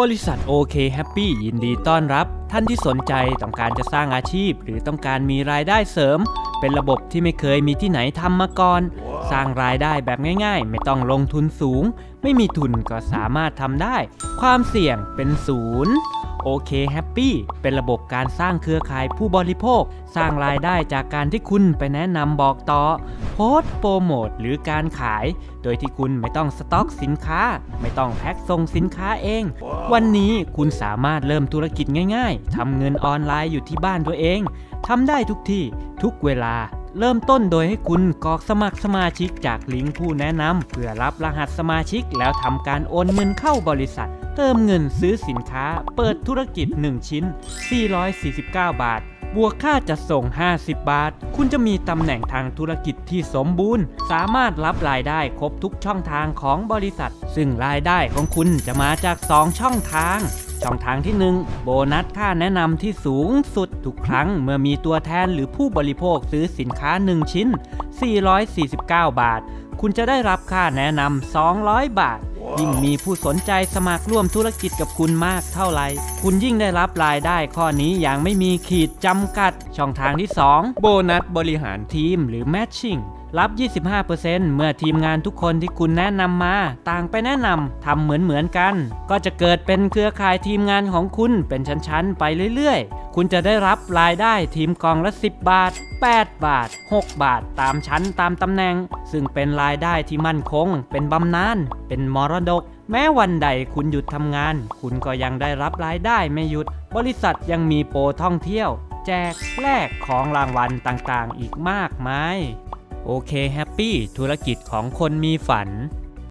บริษัทโอเคแฮปปี้ยินดีต้อนรับ ท่านที่สนใจต้องการจะสร้างอาชีพ หรือต้องการมีรายได้เสริม เป็นระบบที่ไม่เคยมีที่ไหนทำมาก่อน สร้างรายได้แบบง่ายๆ ไม่ต้องลงทุนสูง ไม่มีทุนก็สามารถทำได้ ความเสี่ยงเป็นศูนย์ โอเคแฮปปี้เป็นระบบการสร้างเครือข่ายผู้บริโภค สร้างรายได้จากการที่คุณไปแนะนำบอกต่อ โพสโปรโมทหรือการขาย โดยที่คุณไม่ต้องสต็อกสินค้า ไม่ต้องแพ็คส่งสินค้าเอง วันนี้คุณสามารถเริ่มธุรกิจง่ายๆทำเงินออนไลน์อยู่ที่บ้านตัวเองทำได้ทุกที่ทุกเวลา เริ่มต้นโดยให้คุณกรอกสมัครสมาชิกจากลิงก์ผู้แนะนำเพื่อรับรหัสสมาชิกแล้วทำการโอนเงินเข้าบริษัท เติมเงินซื้อสินค้า เปิดธุรกิจ 1 ชิ้น 449 บาท บวกค่าจัดส่ง 50 บาท คุณจะมีตำแหน่งทางธุรกิจที่สมบูรณ์ สามารถรับรายได้ครบทุกช่องทางของบริษัท ซึ่งรายได้ของคุณจะมาจาก 2 ช่องทาง ช่องทางที่ 1 โบนัสค่าแนะนำที่สูงสุดทุกครั้งเมื่อมีตัวแทนหรือผู้บริโภคซื้อสินค้า 1 ชิ้น 449 บาท คุณจะได้รับค่าแนะนำ 200 บาท ยิ่งมีผู้สนใจสมัครร่วมธุรกิจกับคุณมากเท่าไหร่ คุณยิ่งได้รับรายได้ข้อนี้อย่างไม่มีขีดจำกัด ช่องทางที่ 2 โบนัสบริหารทีมหรือ Matching รับ 25%เมื่อทีมงานทุกคนที่คุณแนะนำมา ต่างไปแนะนำทำเหมือนเหมือนๆกัน ก็จะเกิดเป็นเครือข่ายทีมงานของคุณเป็นชั้นๆ ไปเรื่อยๆ คุณจะได้รับรายได้ทีมกองละ 10 บาท 8 บาท 6 บาทตามชั้นตามตำแหน่ง ซึ่งเป็นรายได้ที่มั่นคง เป็นบำนาญเป็นมรดก แม้วันใดคุณหยุดทำงาน คุณก็ยังได้รับรายได้ไม่หยุด บริษัทยังมีโปรท่องเที่ยว แจกแลกของรางวัลต่างๆ อีกมากมาย โอเคแฮปปี้ธุรกิจของคนมีฝัน